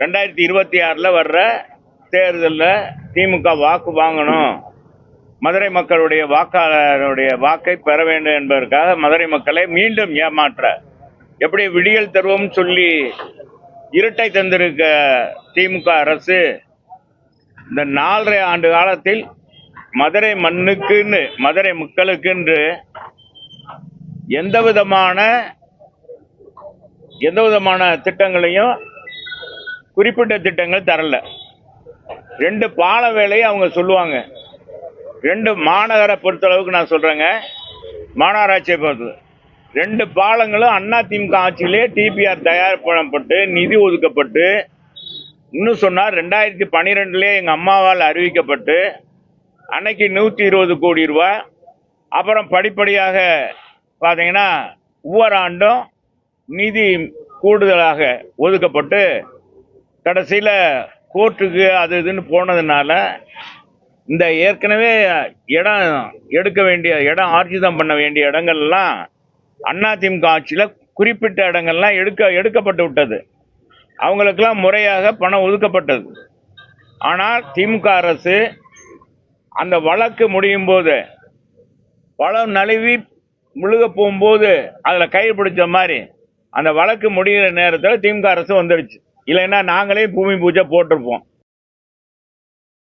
ரெண்டாயிரத்தி இருபத்தி ஆறில் வர்ற தேர்தலில் திமுக வாக்கு வாங்கணும். மதுரை மக்களுடைய வாக்காளருடைய வாக்கை பெற வேண்டும் என்பதற்காக மதுரை மக்களை மீண்டும் ஏமாற்ற. எப்படி விடியல் தருவோம் சொல்லி இருட்டை தந்திருக்க திமுக அரசு இந்த நாலரை ஆண்டு காலத்தில் மதுரை மண்ணுக்குன்னு மதுரை மக்களுக்குன்று எந்த விதமான எந்த விதமான திட்டங்களையும் குறிப்பிட்ட திட்டங்கள் தரல. ரெண்டு பால வேலையை அவங்க சொல்லுவாங்க. ரெண்டு மாநகரை பொறுத்தளவுக்கு நான் சொல்கிறேங்க மாநகராட்சியை பொறுத்தது. ரெண்டு பாலங்களும் அண்ணா திமுக ஆட்சியிலே டிபிஆர் தயார் பண்ணப்பட்டு நிதி ஒதுக்கப்பட்டு இன்னும் சொன்னால் ரெண்டாயிரத்தி பன்னிரெண்டுலேயே எங்கள் அம்மாவால் அறிவிக்கப்பட்டு அன்னைக்கு நூற்றி இருபது கோடி ரூபா அப்புறம் படிப்படியாக பார்த்தீங்கன்னா ஒவ்வொரு ஆண்டும் நிதி கூடுதலாக ஒதுக்கப்பட்டு கடைசியில் கோர்ட்டுக்கு அது இதுன்னு போனதுனால இந்த ஏற்கனவே இடம் எடுக்க வேண்டிய இடம் ஆர்ஜிதம் பண்ண வேண்டிய இடங்கள்லாம் அதிமுக ஆட்சியில் குறிப்பிட்ட இடங்கள்லாம் எடுக்க எடுக்கப்பட்டு விட்டது. அவங்களுக்கெல்லாம் முறையாக பணம் ஒதுக்கப்பட்டது. ஆனால் திமுக அரசு அந்த வழக்கு முடியும் போது வளம் நழுவி முழுக போகும்போது அதில் கை பிடிச்ச மாதிரி அந்த வழக்கு முடிகிற நேரத்தில் திமுக அரசு வந்துடுச்சு. இல்லைன்னா நாங்களே பூமி பூஜை போட்டிருப்போம்.